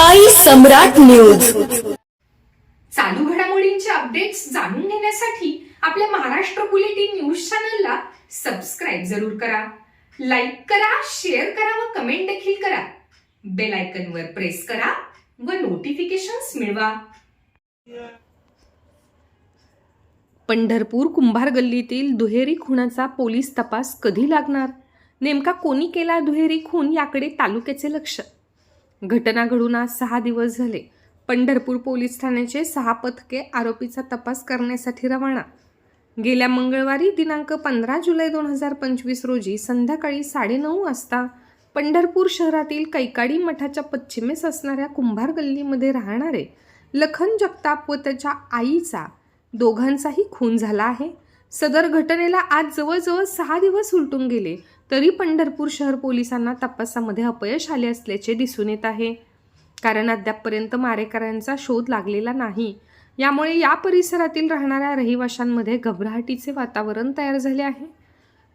Sai Samrat news. चालू घडामोडींचे updates जाणून घेण्यासाठी आपल्या महाराष्ट्र बुलेटिन न्यूज चॅनलला सबस्क्राईब जरूर करा. लाईक करा शेअर करा व कमेंट देखील करा. बेल आयकन वर प्रेस करा व नोटिफिकेशन्स मिळवा. पंढरपूर कुंभार गल्लीतील दुहेरी खुनाचा पोलीस तपास कधी लागणार? नेमका कोणी केला दुहेरी खून याकडे तालुक्याचे लक्ष? घटना घडून आज सहा दिवस झाले. पंढरपूर पोलीस ठाण्याचे सहा पथके आरोपीचा तपास करण्यासाठी रवाना. गेल्या मंगळवारी दिनांक पंधरा जुलै दोन हजार पंचवीस रोजी संध्याकाळी साडेनऊ वाजता पंढरपूर शहरातील कैकाडी मठाच्या पश्चिमेस असणाऱ्या कुंभार गल्लीमध्ये राहणारे लखन जगताप व त्याच्या आईचा दोघांचाही खून झाला आहे. सदर घटनेला आज जवळजवळ सहा दिवस उलटून गेले. तरी पंढरपूर शहर पोलिसांना तपासामध्ये अपयश आले असल्याचे दिसून येत आहे. कारण अद्यापपर्यंत मारेकऱ्यांचा शोध लागलेला नाही. यामुळे या परिसरातील राहणाऱ्या रहिवाशांमध्ये घबराहटीचे वातावरण तयार झाले आहे.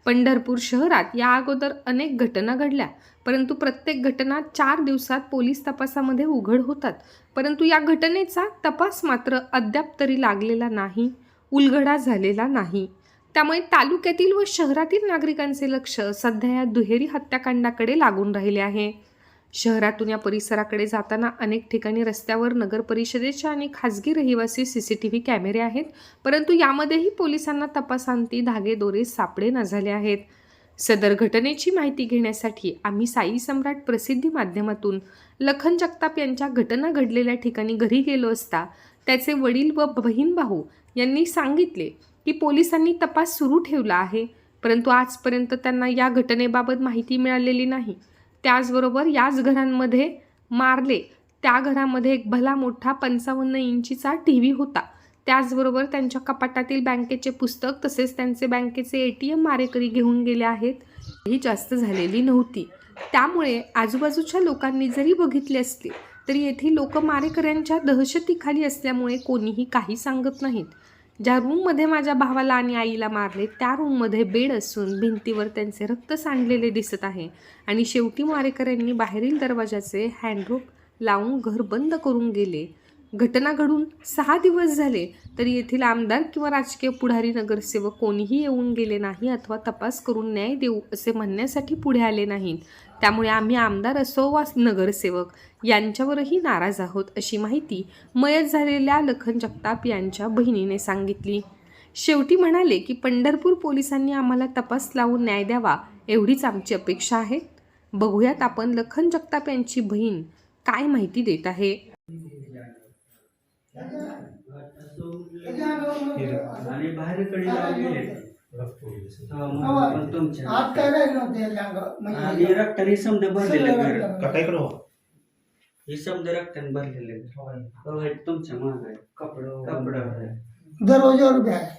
पंढरपूर शहरात या अगोदर अनेक घटना घडल्या परंतु प्रत्येक घटना चार दिवसात पोलीस तपासामध्ये उघड होतात. परंतु या घटनेचा तपास मात्र अद्याप तरी लागलेला नाही उलगडा झालेला नाही. त्यामुळे तालुक्यातील व शहरातील नागरिकांचे लक्ष सध्या या दुहेरी हत्याकांडाकडे लागून राहिले आहे. शहरातून या परिसराकडे जाताना अनेक ठिकाणी रस्त्यावर नगर परिषदेच्या आणि खाजगी रहिवासी सी सी टी व्ही कॅमेरे आहेत परंतु यामध्येही पोलिसांना तपासांती धागे दोरे सापडे न झाले आहेत. सदर घटनेची माहिती घेण्यासाठी आम्ही साई सम्राट प्रसिद्धी माध्यमातून लखन जगताप यांच्या घटना घडलेल्या ठिकाणी घरी गेलो असता त्याचे वडील व बहीण भाऊ यांनी सांगितले की पोलिसांनी तपास सुरू ठेवला आहे परंतु आजपर्यंत त्यांना या घटनेबाबत माहिती मिळालेली नाही. त्याचबरोबर याच घरांमध्ये मारले त्या घरामध्ये एक भला मोठा पंचावन्न इंचीचा टी व्ही होता. त्याचबरोबर त्यांच्या कपाटातील बँकेचे पुस्तक तसेच त्यांचे बँकेचे ए टी एम मारेकरी घेऊन गेले आहेत ही जास्त झालेली नव्हती. त्यामुळे आजूबाजूच्या लोकांनी जरी बघितले असले तरी येथील लोक मारेकऱ्यांच्या दहशतीखाली असल्यामुळे कोणीही काही सांगत नाहीत. ज्या रूममध्ये माझ्या भावाला आणि आईला मारले त्या रूममध्ये बेड असून भिंतीवर त्यांचे रक्त सांडलेले दिसत आहे. आणि शेवटी मारेकऱ्यांनी बाहेरील दरवाजाचे हँडरूप लावून घर बंद करून गेले. घटना घडून सहा दिवस झाले तरी येथील आमदार किंवा राजकीय पुढारी नगरसेवक कोणीही येऊन गेले नाही अथवा तपास करून न्याय देऊ असे म्हणण्यासाठी पुढे आले नाहीत. त्यामुळे आम्ही आमदार असो वा नगरसेवक यांच्यावरही नाराज आहोत अशी माहिती मयत झालेल्या लखन जगताप यांच्या बहिणीने सांगितली. शेवटी म्हणाले की पंढरपूर पोलिसांनी आम्हाला तपास लावून न्याय द्यावा एवढीच आमची अपेक्षा आहे. बघूयात आपण लखन जगताप यांची बहीण काय माहिती देत आहे. आणि बाहेरकडे हात काय राहिले नव्हते. आणि रक्ताने समजा भरलेलं घर. हो. हे समजा रक्ताने भरलेलं घर. तुमच्या माग आहे. कपडं. कपडं. आहे दरवाजावर आहे.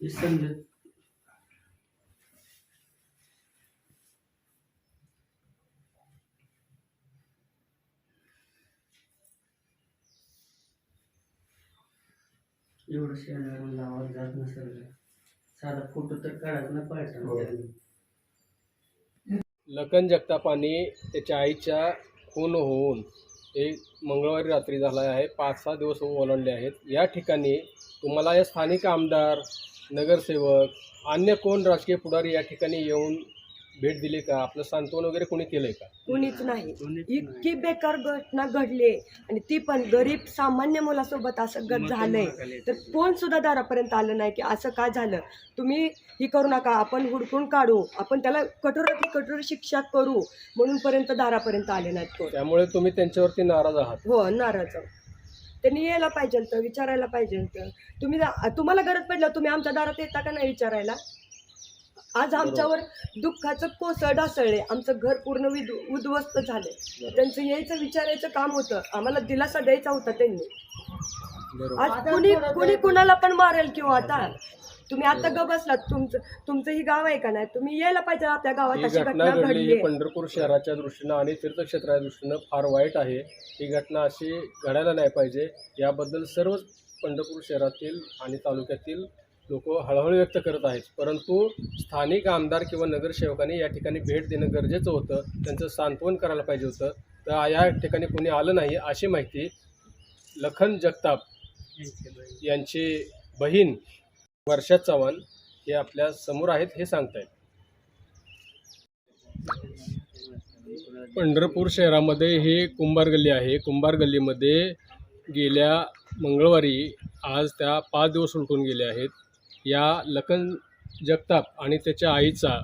हे समजा एवढं शेणावर लावत जात नसेल साधा फोटो तर काढायचा ना पाहिजे लखन जगतापाने त्याच्या आईच्या खून होऊन एक मंगळवारी रात्री झाला आहे. पाच सहा दिवस ओलांडले आहेत. या ठिकाणी तुम्हाला या स्थानिक आमदार नगरसेवक अन्य कोण राजकीय पुढारी या ठिकाणी येऊन भेट दिली का? आपलं सांत्वन वगैरे कोणी केलंय का? कुणीच नाही. इतकी बेकार घटना घडली आणि ती पण गरीब सामान्य मुलासोबत असं ग- झालंय. तर कोण सुद्धा दारापर्यंत आलं नाही की असं का झालं? तुम्ही ही करू नका. आपण हुडकून काढू. आपण त्याला कठोरातली कठोर शिक्षा करू म्हणून पर्यंत दारापर्यंत आले नाहीत कोण. त्यामुळे तुम्ही त्यांच्यावरती नाराज आहात. हो नाराज आहोत. त्यांनी यायला पाहिजे तर विचारायला पाहिजे तर तुम्ही जा- तुम्हाला गरज पडलं तुम्ही आमच्या दारात येता का नाही विचारायला? आज आमच्यावर दुःखाचं कोसळ ढासळले. आमचं घर पूर्ण विद उद्ध्वस्त झाले. त्यांचं यायचं विचारायचं काम होतं. आम्हाला दिलासा द्यायचा होता त्यांनी. आज कुणी कुणी कुणाला पण मारेल किंवा आता तुम्ही आता ग बसलात. तुमचं तुमचं ही गाव आहे का नाही? तुम्ही यायला पाहिजे आपल्या ही गावात अशी घटना घडली. ही पंढरपूर शहराच्या दृष्टीनं आणि तीर्थक्षेत्राच्या दृष्टीनं फार वाईट आहे. ही घटना अशी घडायला नाही पाहिजे. याबद्दल सर्व पंढरपूर शहरातील आणि तालुक्यातील लोक हळहळ व्यक्त करत आहेत. परंतु स्थानिक आमदार किंवा नगरसेवकांनी या ठिकाणी भेट देणं गरजेचं होतं. त्यांचं सांत्वन करायला पाहिजे होतं. तर या ठिकाणी कोणी आलं नाही अशी माहिती लखन जगताप यांची बहीण वर्षा चव्हाण हे आपल्यासमोर आहेत हे सांगतायत. पंढरपूर शहरामध्ये हे कुंभार गल्ली आहे. कुंभार गल्लीमध्ये गेल्या मंगळवारी आज त्या पाच दिवस उलटून गेले आहेत. या लखन जगताप आणि त्याच्या आईचा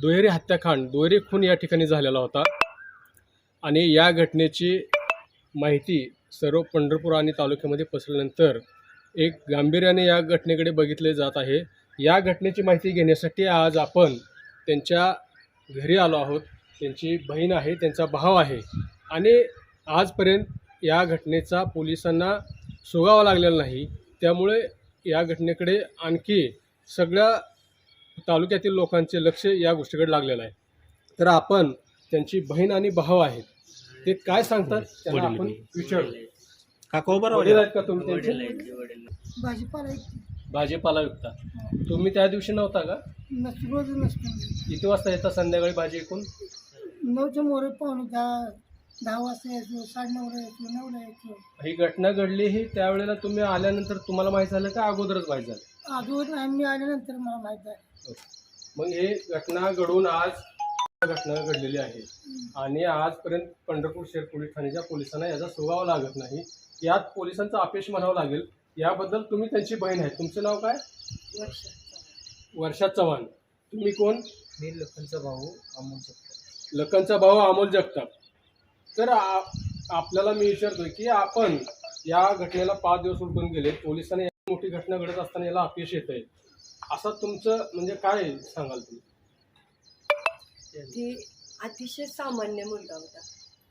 दुहेरी हत्याकांड दुहेरी खून या ठिकाणी झालेला होता. आणि या घटनेची माहिती सर्व पंढरपूर आणि तालुक्यामध्ये पसरल्यानंतर एक गांभीर्याने या घटनेकडे बघितले जात आहे. या घटनेची माहिती घेण्यासाठी आज आपण त्यांच्या घरी आलो आहोत. त्यांची बहीण आहे त्यांचा भाव आहे. आणि आजपर्यंत या घटनेचा पोलिसांना सुगावा लागलेला नाही. त्यामुळे या घटनेकडे आणखी सगळ्या तालुक्यातील लोकांचे लक्ष या गोष्टीकडे लागलेलं आहे. तर आपण त्यांची बहीण आणि भाव आहेत ते काय सांगतात त्यांना आपण विचारू. वडील आहेत का तुम्ही त्यांचे? भाजीपाला विकता. तुम्ही त्या दिवशी नव्हता का? नसतो रोज नसतो. किती वाजता येता संध्याकाळी भाजी ऐकून नऊच्या मोरे पाहुणे दहा दहा वाजता यायचो साडेनऊला यायचो नऊला यायचो. ही घटना घडली ही त्यावेळेला तुम्ही आल्यानंतर तुम्हाला माहीत झालं का? अगोदरच माहीत झालं? अजून आम्ही आल्यानंतर मला माहीत आहे मग हे घटना घडून आज घटना घडलेली आहे. आणि आजपर्यंत पंढरपूर शहर पोलीस ठाण्याच्या पोलिसांना याचा सुगावा लागत नाही. यात पोलिसांचा अपेश म्हणावं लागेल. याबद्दल तुम्ही त्यांची बहीण आहे. तुमचं नाव काय? वर्षा चव्हाण. तुम्ही कोण? मी लखनचा भाऊ अमोल लखनचा भाऊ अमोल जगताप. तर आपल्याला मी विचारतोय की आपण या घटनेला पाच दिवस उलटून गेले पोलिसांनी मोठी घटना घडत असताना याला अपयश येत आहे असं तुमचं म्हणजे काय सांगाल तुम्ही? अतिशय सामान्य मुलगा होता.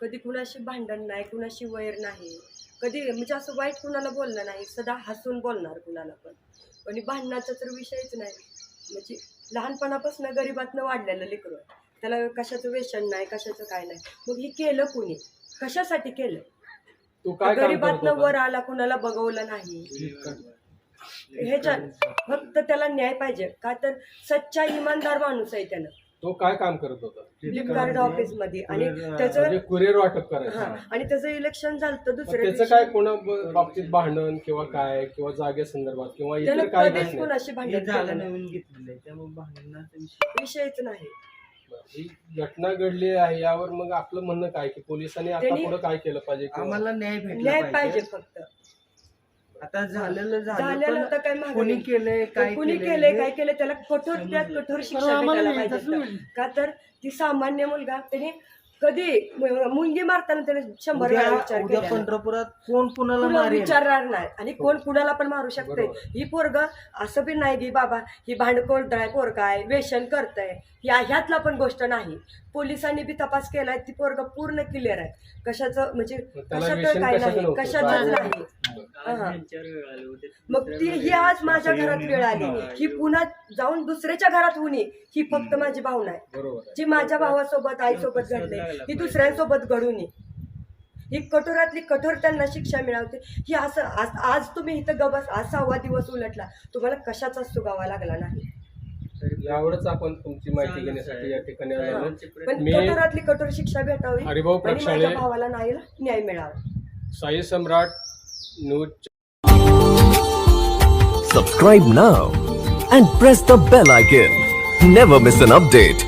कधी कुणाशी भांडण नाही कुणाशी वैर नाही. कधी म्हणजे असं वाईट कुणाला बोलणं नाही सदा हसून बोलणार कुणाला पण. आणि भांडणाचा तर विषयच नाही. म्हणजे लहानपणापासून गरिबातनं वाढलेलं लेकरू. आहे. त्याला कशाचं व्यसन नाही कशाचं काय नाही. मग हे केलं कुणी? कशासाठी केलं? तू काय काम करत गरिबातनं वर होता? आला कुणाला बघवलं नाही. ह्याच्या फक्त त्याला न्याय पाहिजे. का तर सच्चा इमानदार माणूस आहे त्यानं. तो काय काम करत होता? फ्लिपकार्ट ऑफिसमध्ये आणि त्याचं म्हणजे कुरिअर वाटप हा. करायचं आणि त्याचं इलेक्शन झालं तर मग दुसऱ्या त्याचं दिवशी. काय कोणा ब- बाबतीत भांडण किंवा काय किंवा जागेसंदर्भात किंवा त्यानं इतर काय कधीच घटना कोणाशी भांडण झालं नाही. नवीन घेतलेलं आहे त्यामुळे भांडणाचा विषय विषयच नाही. ही घटना घडली आहे यावर मग आपलं म्हणणं काय? की पोलिसांनी आता त्यांनी- पुढे काय केलं पाहिजे किंवा- आम्हाला न्याय भेटला न्याय पाहिजे. फक्त. आता झालेलं झालेलं झालं तर काय पण मागं कोणी नाही. केलंय काय कुणी केलंय काय केलंय त्याला कठोर त्यात कठोर शिक्षा आम्हाला भेटायला पाहिजे. का तर ती सामान्य मुलगा त्याने कधी? मुंगी मारताना त्याने शंभर वेळा विचार उद्या. पंढरपुरात कोण कुणाला कुणाला मारेल? विचारणार नाही. आणि कोण कुणाला पण मारू शकते. ही पोरग असं बी नाही की बाबा ही भांडकोळताय पोरग आहे व्यसन करताय. या ह्यातला पण गोष्ट नाही. पोलिसांनी बी तपास केलाय ती पोरग पूर्ण क्लिअर आहे कशाचं म्हणजे त्याला कशाचं व्यसन काय कशाचं नाही नव्हतं? कशाचंच? नाही. हा. मग ती ही आज माझ्या घरात वेळ आली. ही पुन्हा जाऊन दुसऱ्याच्या घरात होणे ही फक्त माझी भावना आहे. बरोबर आहे. जी माझ्या भावासोबत आईसोबत घडले. ही दुसऱ्यांसोबत घडू नये ही कठोरातली कठोर त्यांना शिक्षा मिळवते. ही असं आज आज तुम्ही इथं गबस आज सहावा दिवस उलटला तुम्हाला कशाचाच सुगावा लागला नाही? यावरच आपण तुमची माहिती घेण्यासाठी या ठिकाणी आलो पण मी- कठोरातली कठोर शिक्षा भेटावी हरिभाऊ प्रक्षाळे भावाला नाही न्याय मिळावा. Sai Samrat news Subscribe now and press the bell icon. Never miss an update.